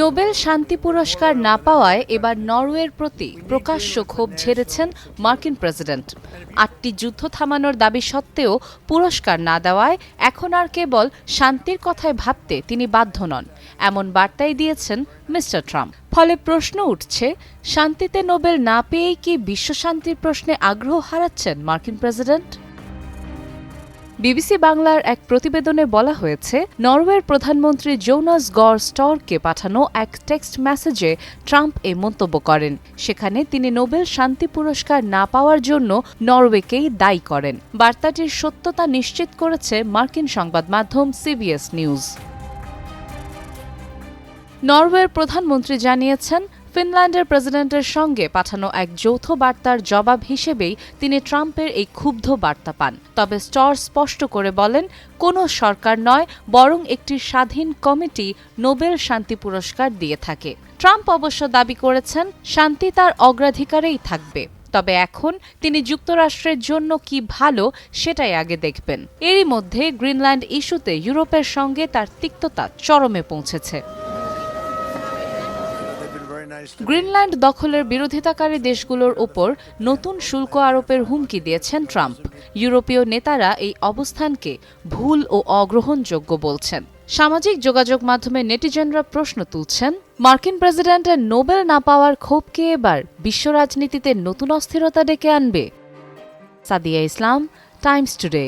Nobel শান্তি পুরস্কার না পাওয়ায় এবার নরওয়ের প্রতি প্রকাশ্য ক্ষোভ ঝেড়েছেন মার্কিন প্রেসিডেন্ট। আটটি যুদ্ধ থামানোর দাবি সত্ত্বেও পুরস্কার না দেওয়ায় এখন আর কেবল শান্তির কথায় ভাবতে তিনি বাধ্য নন, এমন বার্তাই দিয়েছেন মিস্টার ট্রাম্প। ফলে প্রশ্ন উঠছে, শান্তিতে নোবেল না পেয়েই কি বিশ্বশান্তির প্রশ্নে আগ্রহ হারাচ্ছেন মার্কিন প্রেসিডেন্ট? বিবিসি বাংলার এক প্রতিবেদনে বলা হয়েছে, নরওয়ের প্রধানমন্ত্রী জোনাস গর স্টরকে পাঠানো এক টেক্সট মেসেজে ট্রাম্প এ মন্তব্য করেন। সেখানে তিনি নোবেল শান্তি পুরস্কার না পাওয়ার জন্য নরওয়েকেই দায়ী করেন। বার্তাটির সত্যতা নিশ্চিত করেছে মার্কিন সংবাদ মাধ্যম সিবিএস নিউজ। নরওয়ের প্রধানমন্ত্রী জানিয়েছেন ফিনল্যান্ডের প্রেসিডেন্টের সঙ্গে পাঠানো এক যৌথ বার্তার জবাব হিসেবেই তিনি ট্রাম্পের এই ক্ষুব্ধ বার্তা পান। তবে স্টর স্পষ্ট করে বলেন, কোনো সরকার নয়, বরং একটি স্বাধীন কমিটি নোবেল শান্তি পুরস্কার দিয়ে থাকে। ট্রাম্প অবশ্য দাবি করেছেন, শান্তি তার অগ্রাধিকারেই থাকবে। তবে এখন তিনি যুক্তরাষ্ট্রের জন্য কি ভালো, সেটাই আগে দেখবেন। এরই মধ্যে গ্রিনল্যান্ড ইস্যুতে ইউরোপের সঙ্গে তার তিক্ততা চরমে পৌঁছেছে। গ্রিনল্যান্ড দখলের বিরোধিতাকারী দেশগুলোর ওপর নতুন শুল্ক আরোপের হুমকি দিয়েছেন ট্রাম্প। ইউরোপীয় নেতারা এই অবস্থানকে ভুল ও অগ্রহণযোগ্য বলছেন। সামাজিক যোগাযোগ মাধ্যমে নেটিজেনরা প্রশ্ন তুলছেন, মার্কিন প্রেসিডেন্টের নোবেল না পাওয়ার ক্ষোভকে এবার বিশ্ব রাজনীতিতে নতুন অস্থিরতা ডেকে আনবে। Sadia Islam, Times Today.